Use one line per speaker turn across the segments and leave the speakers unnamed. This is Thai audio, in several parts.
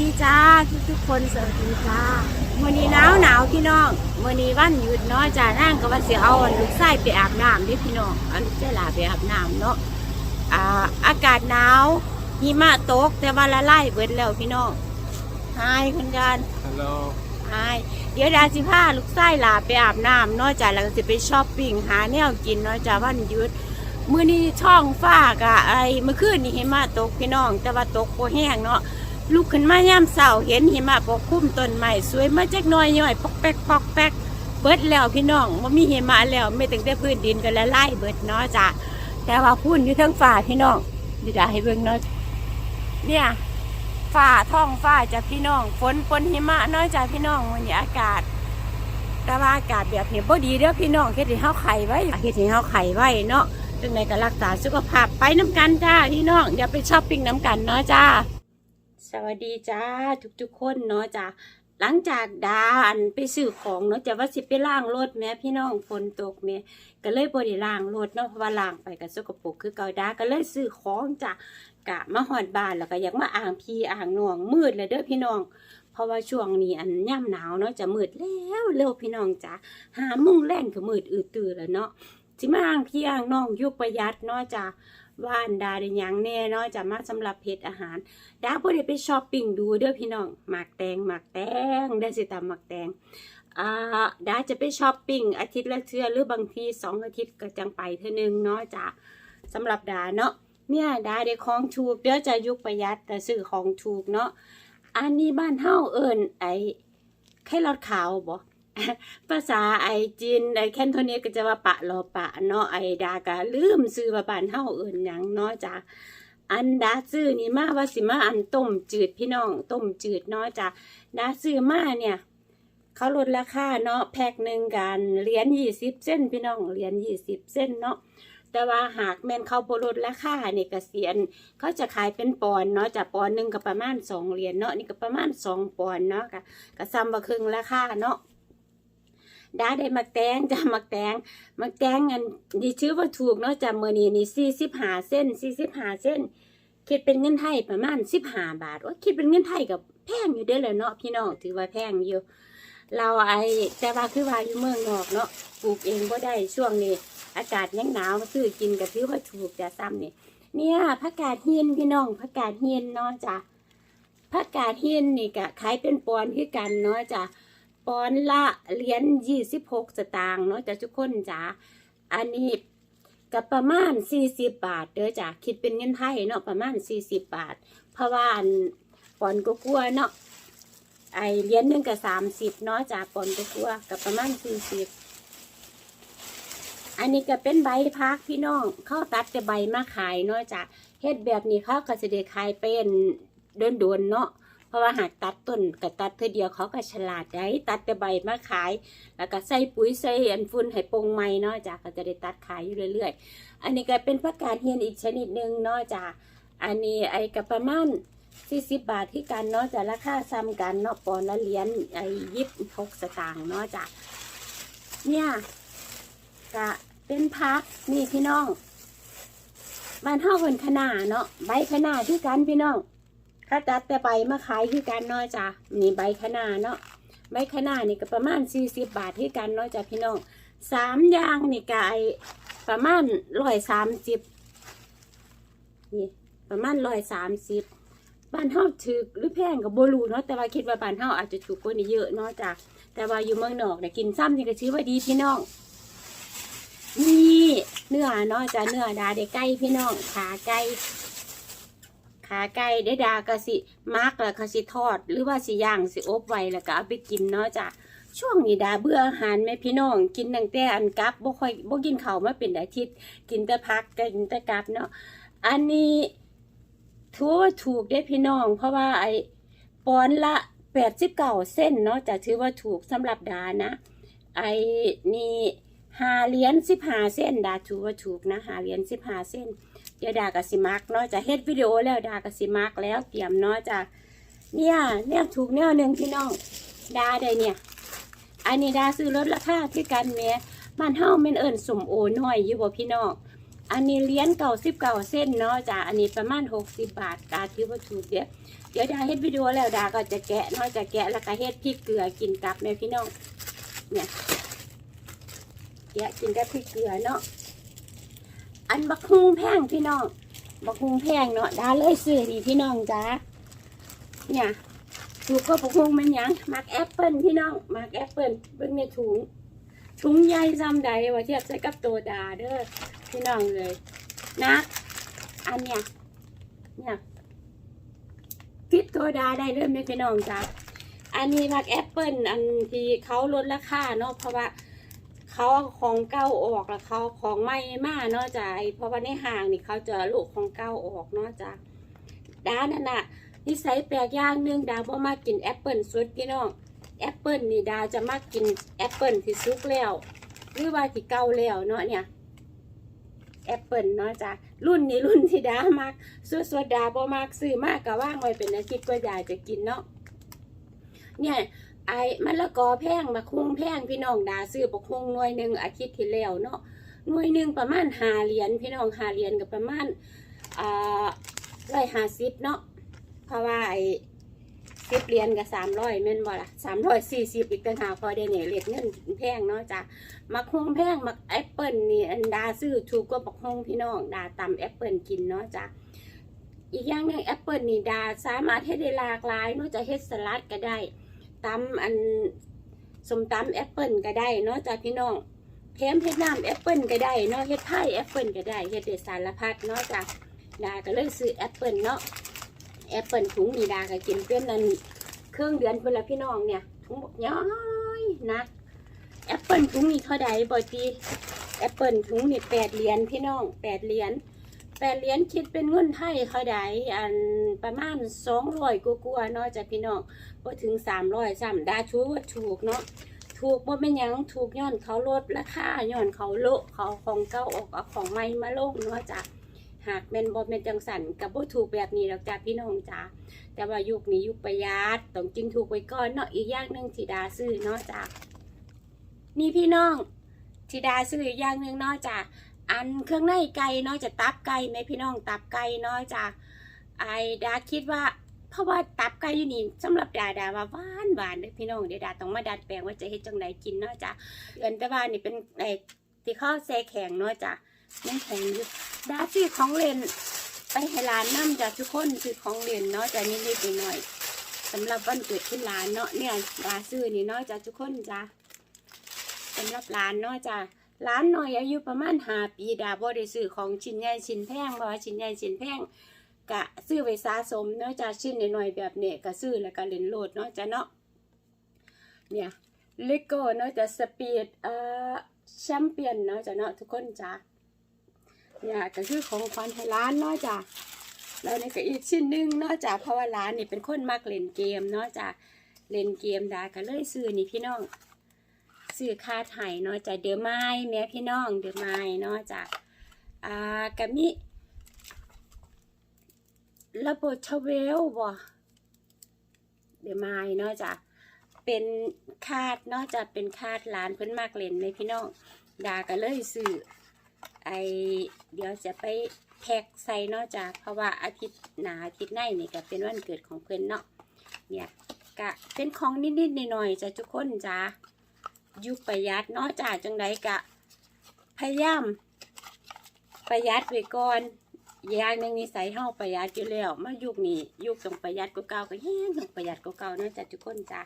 ดีจ้าทุกทุกๆคนสวัสดีจ้าวันนี้หนาวหนาวพี่น้องวันนี้วันหยุดเนาะจ้านั่งก็ว่าเสียเอาอันลูกไส้ไปอาบน้ำเดิพี่น้องเอันลูกไส้หลาไปอาบน้ำเนาะอ่าอากาศหนาวหิมะตกแต่ว่าละลายเบิดแล้วพี่น้องหายคนกัน
ฮัลโหล
หายเดี๋ยวดาสิพาลูกไส้หลาไปอาบน้ำเนาะจ้าแล้วก็สิไปช้อปปิ้งหาแนวกินเนาะจ้าวันหยุดมื้อนี้ช่องฟ้ากะไอเมื่อคืนนี่หิมะตกพี่น้อง แต่ว่าตกโคแห้งเนาะ ลุกขึ้นมายามเช้าเห็นหิมะปกคลุมต้นไม้สวยมาจักน้อยย่อยปอกแป๊กปอกแป๊กเบิดแล้วพี่น้องบ่มีหิมะแล้วไม่ตั้งแต่พื้นดินก็ละลายเบิดเนาะจ้ะแต่ว่าพุ่นอยู่ทั้งฟ้าพี่น้องเดิดาให้เบิ่งเนาะเนี่ยฟ้าท้องฟ้าจ้ะพี่น้องฝนปนหิมะเนาะจ้ะพี่น้องวันนี้อากาศแต่ว่าอากาศแบบนี้บ่ดีเด้อพี่น้องเฮ็ดให้เฮาไข่ไว้เฮ็ดให้เฮาไข่ไว้เนาะจังในก็รักษาสุขภาพไปน้ำกันจ้าพี่น้องเดี๋ยวไปช้อปปิ้งน้ำกันเนาะจ้า สวัสดีจ้าทุกๆคนเนาะจ้าหลังจากดาอันไปซื้อของเนาะจะว่าสิไปล้างรถแม่พี่น้องฝนตกแม่ก็เลยบ่ได้ล้างรถเนาะเพราะว่าล้างไปก็สกปรกคือเกาดาก็เลยซื้อของจ้ากะมาหอดบ้านแล้วก็อยากมาอ่างพีอ่างน้องมืดเลยเด้อพี่น้อง เพราะว่าช่วงนี้อันย่ำหนาวเนาะจะมืดแล้วเร็วพี่น้องจ้าหามุ่งแล่นก็มืดอืดตื่นแล้วเนาะ สิมาอ่างพี่อ่างน้องยุคประหยัดเนาะจ้ะว่านดาได้ยังแน่เนาะจะมาสำหรับเพจอาหารดาบ่ได้ไปช้อปปิ้งดูเด้อพี่น้องหมากแตงหมากแตงได้สิตามหมากแตงอ่าดาจะไปช้อปปิ้งอาทิตย์ละเทื่อหรือบางทีสองอาทิตย์ก็จังไปเทื่อนึงเนาะจ้ะสำหรับดาเนาะเนี่ยดาได้ของถูกเด้อจะยุคประหยัดแต่ซื้อของถูกเนาะอันนี้บ้านเฮาเอิ้นไอ้ไข่ลอดขาวบ่ ภาษาไอจีนไอแคนโทเนียก็จะว่าปะรอปะเนาะไอดากะลืมซื้อว่าบานเฮาเอิ่นหยังเนาะจ้ะอันดาซื้อนี่มาว่าสิมาอันต้มจืดพี่น้องต้มจืดเนาะจ้ะดาซื้อมาเนี่ยเขาลดราคาเนาะแพ็คหนึ่งกันเหรียญยี่สิบเส้นพี่น้องเหรียญยี่สิบเส้นเนาะแต่ว่าหากแม่นเขาบลดราคาเนี่ยกเสียนเขาจะขายเป็นปอนเนาะจ้ะปอนหนึ่งก็ประมาณสองเหรียญเนาะนี่ก็ประมาณสองปอนเนาะก็ก็ซ้ำมาครึ่งราคาเนาะ ดาได้มักแตงจ้ะมักแตงมักแตงอันดีชื่อว่าถูกเนาะจ้ะมือนี้นี่สี่สิบห้าเส้นสี่สิบห้าเส้น คิดเป็นเงินไทยประมาณสิบห้าบาทว่าคิดเป็นเงินไทยกับแพงอยู่เด้อเลยเนาะพี่น้องถือว่าแพงอยู่ เราไอแต่ว่าคือว่าอยู่เมืองนอกเนาะปลูกเองก็ได้ช่วงนี้ อากาศยังหนาวซื้อกินก็ถือว่าถูกจ้ะซ้ำนี่เนี่ยผักกาดเฮียนพี่น้องผักกาดเฮียนเนาะจ้ะผักกาดเฮียนนี่ก็ขายเป็นปอนด์คือกันเนาะจ้ะ ปอนละเหรียญยี่สิบหกสตางค์เนาะจ้ะทุกคนจ้ะอันนี้กับประมาณสี่สิบบาทเด้อจ้ะคิดเป็นเงินไทยเนาะประมาณสี่สิบบาท เพราะว่าปอนก็กลัวเนาะไอเหรียญหนึ่งกับสามสิบเนาะจ้ะปอนก็กลัวกับประมาณสี่สิบอันนี้ก็เป็นใบพักพี่น้องเข้าตัดแต่ใบมาขายเนาะจ้ะเฮ็ดแบบนี้เขาก็จะได้ขายเป็นโดนๆเนาะ เพราะว่าหากตัดต้นกับตัดเพื่อเดียวเขาก็ฉลาดได้ตัดแต่ใบมาขาย แล้วก็ใส่ปุ๋ยใส่อันฝุ่นให้ปงใหม่เนาะจ้ะก็จะได้ตัดขายอยู่เรื่อยๆ อันนี้ก็เป็นผักกาดเฮียนอีกชนิดหนึ่งเนาะจ้ะอันนี้ไอ้กับประมาณ40บาทที่กันเนาะจ้ะราคาซ้ำกันเนาะปอนละเหรียญไอ้ยิบหกสตางค์เนาะจ้ะเนี่ยก็เป็นพักนี่พี่น้องบ้านเฮาเป็นขนาเนาะใบขนาที่กันพี่น้อง ถ้าตัดแต่ใบมาขายคือกันเนาะจ้ะนี่ใบคะน้าเนาะใบคะน้านี่ก็ประมาณสี่สิบบาทที่กันเนาะจ้ะพี่น้องสามอย่างนี่ก็ไอประมาณร้อยสามสิบนี่ประมาณร้อยสามสิบบ้านเฮาถือหรือแพงกับโบรูเนาะแต่ว่าคิดว่าบ้านเฮาอาจจะถูกกว่านี้เยอะเนาะจ้ะแต่ว่าอยู่เมืองนอกเนี่ยกินซ้ำนี่ก็ชื่อว่าดีพี่น้องนี่เนื้อเนาะจ้ะเนื้อดาเด็กไก่พี่น้องขาไก่ ขาไก่ได้ดากะสิมักแล้วก็สิทอด หรือว่าสิย่างสิอบไว้แล้วก็เอาไปกินเนาะจ้ะช่วงนี้ดาเบื่ออาหารแม่พี่น้อง กินตั้งแต่อันกับบ่ค่อยบ่กินข้าวมาเป็นอาทิตย์ กินแต่พักกินแต่กับเนาะอันนี้ถือว่าถูกได้พี่น้อง เพราะว่าไอ้ปอนละแปด์ละ89เส้นเนาะจะถือว่าถูกสำหรับดานะ ไอ้นี่หาเหรียญ15เส้นดาถือว่าถูกนะหาเหรียญ15เส้น เดี๋ยวดากสิมักเนาะจะเฮ็ดวิดีโอแล้วดากสิมักแล้วเตรียมเนาะจะเนี่ยเนี่ยถูกแนวหนึ่งพี่น้องดาได้เนี่ย อันนี้ดาซื้อลดราคาที่กันแม่บ้านเฮาแม่นเอิ้นสมโอน้อยอยู่บ่พี่น้องอันนี้เหรียญเก่าสิบเก่าเส้นเนาะจ้ะอันนี้ประมาณหกสิบบาทดาถือว่าถูกเด้อเดี๋ยวดาเฮ็ดวิดีโอแล้วดาก็จะแกะเนาะจะแกะแล้วก็เฮ็ดพริกเกลือกินกับแม่พี่น้องเนี่ยแกะกินกับพริกเกลือเนาะ อันบักฮุงแพงพี่น้องบักฮุงแพงเนาะดาเลยซื้อนี่พี่น้องจ้าเนี่ยถูกก็บักฮุงมันยังมักแอปเปิลพี่น้องมักแอปเปิลเบิ่งในถุงถุงใหญ่ซ้ำใดว่าเทียบใส่กับตัวดาเด้อพี่น้องเลยนะอันเนี้ยเนี่ยพิดตัวดาได้เลยไหมพี่น้องจ้าอันนี้มักแอปเปิลอันที่เขาลดราคาเนาะเพราะว่า เขาของเก่าออกแล้วเขาของใหม่มากเนาะจ้ะเพราะว่าในห้างนี่เขาจะลูกของเก่าออกเนาะจ้ะด้านนั่นน่ะนิสัยแปลกอย่างหนึงดาวบ่มากินแอปเปิลสุดพี่น้องแอปเปิลนี่ดาวจะมากินแอปเปิลที่สุกแล้วหรือว่าที่เก่าแล้วเนาะเนี่ยแอปเปิลเนาะจ้ะรุ่นนี้รุ่นที่ดามักสดสดๆดาบ่มักซื้อมากก็ว่างไว้เป็นอาทิตย์ก็อยากจะกินเนาะเนี่ย ไอ้มะละกอแพงบักฮุงแพงพี่น้องดาซื้อบักฮุงหน่วยหนึ่งอาทิตย์ที่แล้วเนาะหน่วยหนึ่งประมาณหาเหรียญพี่น้องหาเหรียญกับประมาณอ่าร้อยห้าสิบเนาะเพราะว่าไอ้สิบเหรียญกับสามร้อยแม่นบ่ล่ะสามร้อยสี่สิบอีกต่างหากพอเดยวนี่ยเรียกเงินแพงเนาะจ้ะมักฮุงแพงมักแอปเปิลนี่อันดาซื้อถูกกว่าบักฮุงพี่น้องดาตำแอปเปิลกินเนาะจ้ะอีกอย่างหนึ่งแอปเปิลนี่ดาสามารถเฮ็ดได้หลากหลายนาะจะเฮ็ดสลัดก็ได้ ตำอันสมตำแอปเปิลก็ได้เนาะจ้าพี่น้องแถมเฮ็ดน้ำแอปเปิลก็ได้เนาะเฮ็ดไผ่แอปเปิลก็ได้เฮ็ดได้สารพัดเนาะจ้าดาก็เลยซื้อแอปเปิลเนาะแอปเปิลถุงนี่ดาก็กินเป็นนั่นเครื่องเดือนเพิ่อนละพี่น้องเนี่ยถุงบอกย้อยนะแอปเปิลถุงนี่เท่าใดบ่ตีแอปเปิลถุงนี่แปดเหรียญพี่น้องแปดเหรียญ แปดเหรียญคิดเป็นเงินไทยเท่าใดอันประมาณสองร้อยกว่าๆเนาะจ้าพี่น้องก็ถึงสามร้อยสามดาชูว่าถูกเนาะถูกบ่เป็นยังถูกย้อนเขาลดราคาย้อนเขาโลเขาของเก่าออกเอาของใหม่มาลงเนาะจ้ะหากเป็นบ่เป็นจังสันกับบ่ถูกแบบนี้แล้วจ้ะพี่น้องจ้ะแต่ว่ายุคนี้ยุคประหยัดต้องจึงถูกไว้ก่อนเนาะอีกอย่างหนึ่งที่ดาซื้อเนาะจ้ะนี่พี่น้องที่ดาซื้ออีกอย่างหนึ่งเนาะจ้ะ อันเครื่องในไก่เนาะจะตับไก่ไหมพี่น้องตับไก่เนาะจ้ะไอดาคิดว่า เพราะว่าตับไก่อยู่นี่สำหรับดาดาว่าหวานหวานเด้อพี่น้องเดี๋ยวดาต้องมาดัดแปลงว่าจะเฮ็ดจังไดกินเนาะจ้ะเอินแต่ว่านี่เป็นไอ้ที่เขาแซ่แข็งเนาะจ้ะยังแข็งอยู่ดาซื้อของเล่นไปให้ร้านน้ำจ้ะทุกคนซื้อของเล่นเนาะจ้ะนิดๆหน่อยๆสำหรับวันเกิดขึ้นร้านเนาะเนี่ยดาซื้อนี่เนาะจ้ะทุกคนจ้ะสำหรับร้านเนาะจ้ะ ร้านหน่อยอายุประมาณหาปีดาบ่ได้ซื้อของชิ้นใหญ่ชิ้นแพงบ่ว่าชิ้นใหญ่ชิ้นแพงกะซื้อไว้สะสมเนาะจะชิ้นหน่อยๆแบบเนี้ยก็ซื้อแล้วก็เล่นโหลดเนาะจะเนาะเนี่ยเลโก้เนาะจะสปีดเอ่อแชมเปี้ยนเนาะจะเนาะทุกคนจ้ะเนี่ยก็คือของขวัญให้ร้านเนาะจ้ะแล้วนี่ก็อีกชิ้นหนึงเนาะจ้ะเพราะว่าร้านนี่เป็นคนมักเล่นเกมเนาะจ้ะเล่นเกมดาก็เลยซื้อนี่พี่น้อง ซื้อคาไถ่เนาะจ้ะเดือไม้แม่พี่น้องเดือไม้เนาะจ้ะอ่ากะมิระบบชเวลบ่เดี๋ยวมาเนาะจ้ะเป็นคาดเนาะจะเป็นคาดร้านเพิ่นมากเล่นในพี่น้องดาก็เลยซื้อไอเดี๋ยวจะไปแพ็กใส่เนาะจ้ะเพราะว่าอาทิตย์หนาอาทิตย์ในนี่ก็เป็นวันเกิดของเพิ่อนเนาะเนี่ยกะเป็นของนิดๆหน่อยๆจ้ะทุกคนจ้ะ ยุคประหยัดเนาะจ้ะจังไดกะ พยายามประหยัดไว้ก่อนอย่างหนึ่งนิสัยเฮาประหยัดอยู่แล้วมายุคนี้ยุคต้องประหยัดกว่าเก่าก็แห้งต้องประหยัดกว่าเก่าเนาะจ้ะทุกคนจ้ะ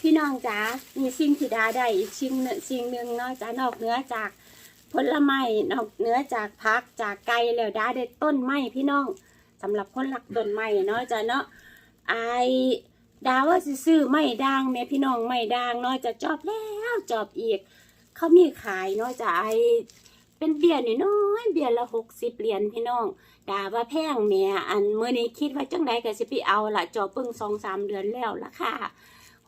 พี่น้องจ้ามีสิ่งที่ดาได้อีกสิ่งหนึ่งสิ่งหนึ่งเนาะจ้านอกเหนือจากผลไม้นอกเหนือจากพักจากไก่แล้วดาได้ต้นไม้พี่น้องสำหรับคนรักต้นไม้เนาะจ้ะเนาะไอ ดาว่าซื้อไม้ด่างแม่พี่น้องไม้ด่างเนาะจะจอบแล้วจอบอีก เขามีขายเนาะจะไอเป็นเบียร์น้อยเบียร์ละหกสิบเหรียญพี่น้องดาว่าแพงแม่อันเมื่อนี้คิดว่าจังใดก็สิไปเอาละจอบเพิ่งสองสามเดือนแล้วราคา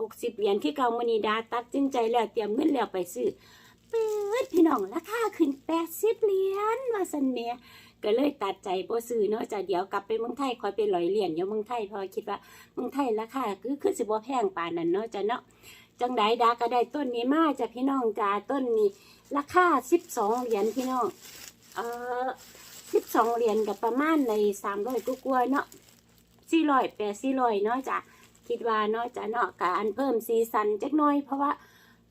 หกสิบเหรียญที่เก่ามื่อนี้ดาตัดสินใจแล้วเตรียมเงินแล้วไปซื้อเปิดพี่น้องราคาขึ้นแปดสิบเหรียญว่าสันเมีย ก็เลยตัดใจบ่ซื้อเนาะจ้ะเดี๋ยวกลับไปเมืองไทยคอยไปลอยเหรียญอยู่เมืองไทยเพราะคิดว่าเมืองไทยราคาคือคือสิบ่แพงปานนั้นเนาะจ้ะเนาะจังใดดาก็ได้ต้นนี้มาจ้ะพี่น้องจ้าต้นนี้ ราคาสิบสองเหรียญพี่น้องเออสิบสองเหรียญกับประมาณในสามร้อยกว่าๆเนาะสี่ร้อยแปดสี่ร้อยเนาะจ้ะคิดว่าเนาะจ้ะเนาะการเพิ่มสีสันจักน่อยเพราะว่า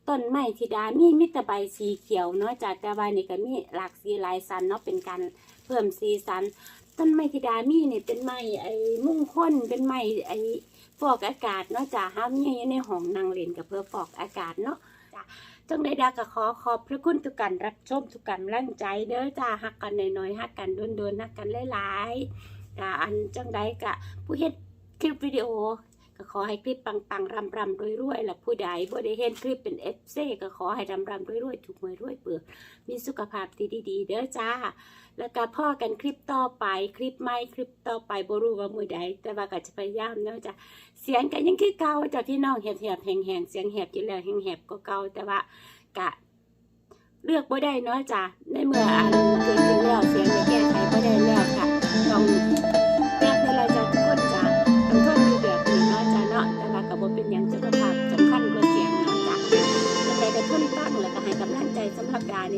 ต้นไม้ธิดามีมิตรใบสีเขียวเนาะจ้ะแต่ว่านี่ก็มีหลากสีลายสันเนาะเป็นการเพิ่มสีสัน ต้นไม้ธิดามีนี่เป็นไม้ไอ้มุ่งค้นเป็นไม้ไอ้ฟอกอากาศเนาะจ้ะห้ามมีอยู่ในห้องนั่งเล่นกับเพื่อฟอกอากาศเนาะจังใดดาก็ขอขอบพระคุณทุกการรับชมทุกการร่างใจเด้อจ้าฮักกันน้อยๆฮักกันโดนๆฮักกันหลายๆจ้ะอันจังใดกะผู้เฮ็ดคลิปวิดีโอ ก็ขอให้คลิปปังๆรำรำรวยรวยๆและผู้ใดบ่ได้เห็นคลิปเป็นเอฟเซก็ขอให้รำรำรวยรวยๆถูกหวยรวยเปือมีสุขภาพที่ดีๆ เด้อจ้า แล้วก็พ่อกันคลิปต่อไปคลิปใหม่คลิปต่อไปบ่รู้ว่ามือใดแต่ว่าก็จะพยายามเนาะจ้ะเสียงก็ยังคือเก่าจ้ะพี่น้องแหบๆแหงๆเสียงแหบอยู่แล้วแหงแหบก็เก่าแต่ว่ากะเลือกบ่ได้เนาะจ้ะในเมื่ออันเกิดขึ้นแล้วเสียงจะแก้ไขบ่ได้แล้วค่ะต้อง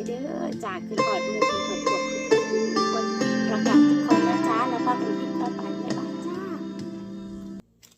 เด้อจากคือกอดมือคือกอด